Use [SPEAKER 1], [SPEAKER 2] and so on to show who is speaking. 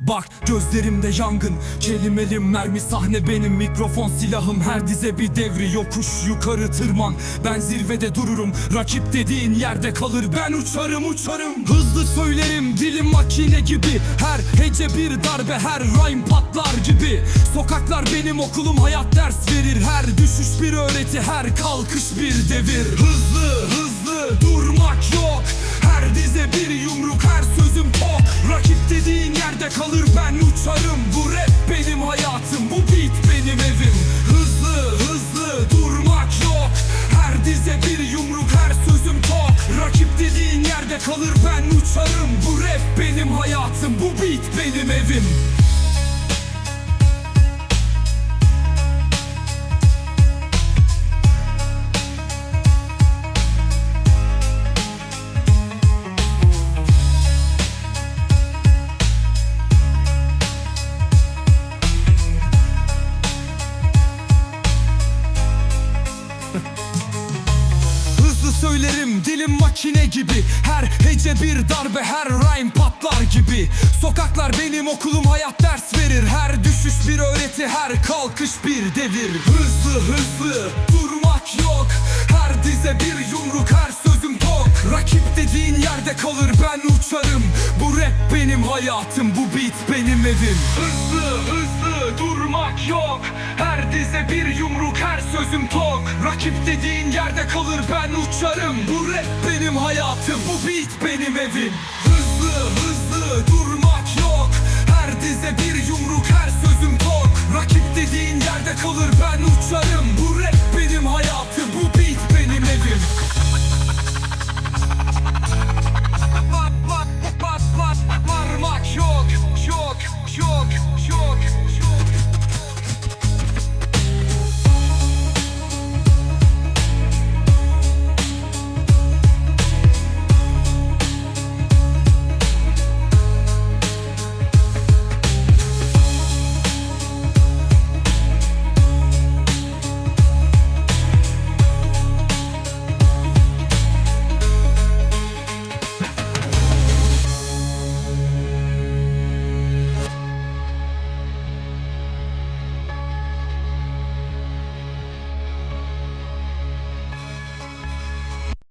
[SPEAKER 1] Bak gözlerimde yangın. Kelimelim mermi sahne benim. Mikrofon silahım. Her dize bir devri. Yokuş yukarı tırman. Ben zirvede dururum. Rakip dediğin yerde kalır. Ben uçarım uçarım. Hızlı söylerim. Dilim makine gibi. Her hece bir darbe. Her rhyme patlar gibi. Sokaklar benim okulum. Hayat ders verir. Her düşüş bir öğreti. Her kalkış bir devir. Hızlı hızlı durmak yerde kalır ben uçarım. Bu rap benim hayatım bu beat benim evim. Hızlı hızlı durmak yok. Her dize bir yumruk her sözüm tok. Rakip dediğin yerde kalır ben uçarım. Bu rap benim hayatım bu beat benim evim söylerim dilim makine gibi. Her hece bir darbe her rhyme patlar gibi. Sokaklar benim okulum hayat ders verir. Her düşüş bir öğreti her kalkış bir devir. Hızlı hızlı durmak yok. Her dize bir yumruk her sözüm tok. Rakip dediğin yerde kalır ben uçarım. Bu rap benim hayatım bu beat benim evim. Hızlı hızlı durmak yok. Her dize bir yumruk her sözüm tok Takip dediğin yerde kalır ben uçarım. Bu rap benim hayatım bu beat benim evim. Hızlı hızlı durmak yok. Her dize bir yumruk her sözüm tok. Rakip dediğin yerde kalır ben uçarım. Bu rap